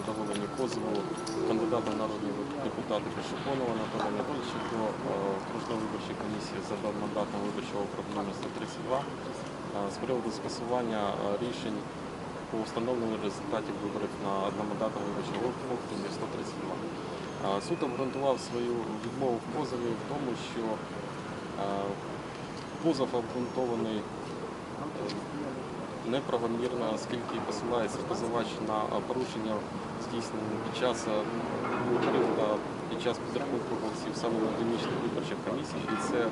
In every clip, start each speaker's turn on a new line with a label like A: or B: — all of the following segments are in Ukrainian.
A: задоволені позову кандидата в народні депутати Пешепонова Анатолія Анатолійовича до е, окружної виборчої комісії за мандатом виборчого округу номер 132 е, з приводу скасування е, рішень по встановленню результатів виборів на одномандатному виборчому окрузі 132. Е, Суд обґрунтував свою відмову в позові в тому, що е, позов обґрунтований е, неправомірно, оскільки посилається позивач на е, порушення здійснені під час е, виборів та під час підрахунку голосів саме на дільничних виборчих комісій, і це е,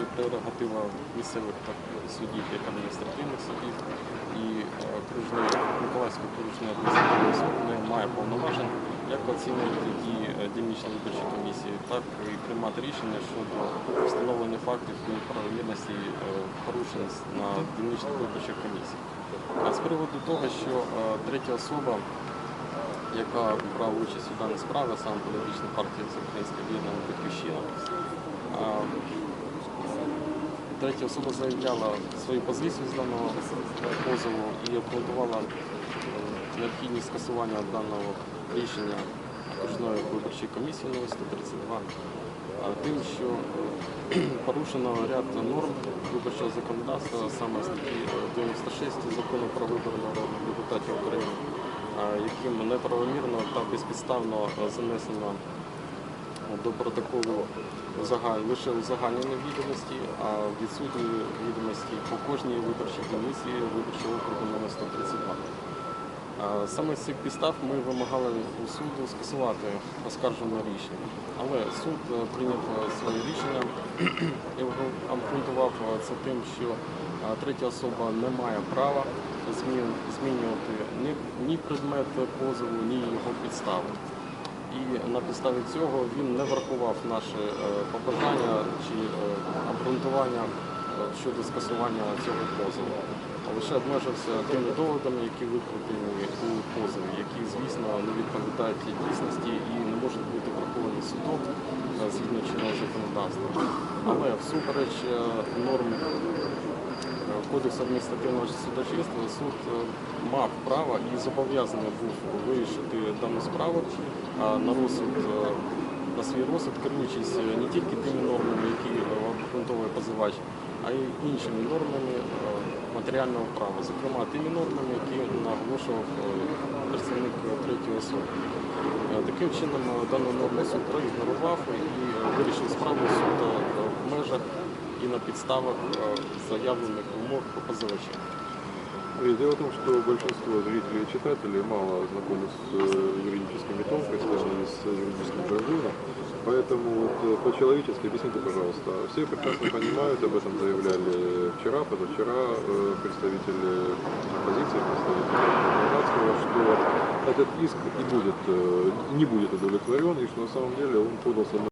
A: є прерогатива місцевих судів, як адміністративних судів, і Миколаївська окружний адміністративна суд не має повноважень як оцінювати дії е, дільничної виборчої комісії, так і приймати рішення щодо встановлення фактів неправомірності е, порушень на дільничних виборчих комісій. А з приводу того, що е, третя особа, яка брала участь у даній справі, саме політична партія Всеукраїнська об'єднана Батьківщина, третя особа заявляла свою позицію з даного позову і обґрунтувала необхідність скасування даного рішення окружної виборчої комісії номер 132 тим, що порушено ряд норм виборчого законодавства, саме статті 96 закону про вибори народних депутатів України, яким неправомірно та безпідставно занесено до протоколу загаль- лише узагальнені відомості, а відсутні відомості по кожній виборчій комісії виборчого округу номер 132. Саме з цих підстав ми вимагали у суду скасувати оскаржене рішення. Але суд е, прийняв е, своє рішення і обґрунтував е, це тим, що третя особа не має права змінювати ні, предмет позову, ні його підстави. І на підставі цього він не врахував наші побажання чи обґрунтування щодо скасування цього позову. Лише обмежився тими доводами, які викладені у позові, які, звісно, не відповідають дійсності і не можуть бути враховані судом е, згідно чинного законодавства. Але всупереч е, норм е, Кодексу адміністративного судочинства суд мав право і зобов'язаний був вирішити дану справу на розсуд на свій розсуд, керуючись не тільки тими нормами, які обґрунтовує позивач, а й іншими нормами матеріального права, зокрема тими нормами, які наголошував е, представник третьої особи. Е, Таким чином е, дану норму суд проігнорував і вирішив справу суду е, в межах і на підставах заявлених вимог позивача.
B: Дело в том, что большинство зрителей и читателей мало знакомы с юридическими Поэтому вот, э, по-человечески объясните, пожалуйста. Все прекрасно понимают, об этом заявляли вчера, позавчера э, представители оппозиции, представители гражданского, что этот иск и будет, э, не будет удовлетворен, и что на самом деле он подался на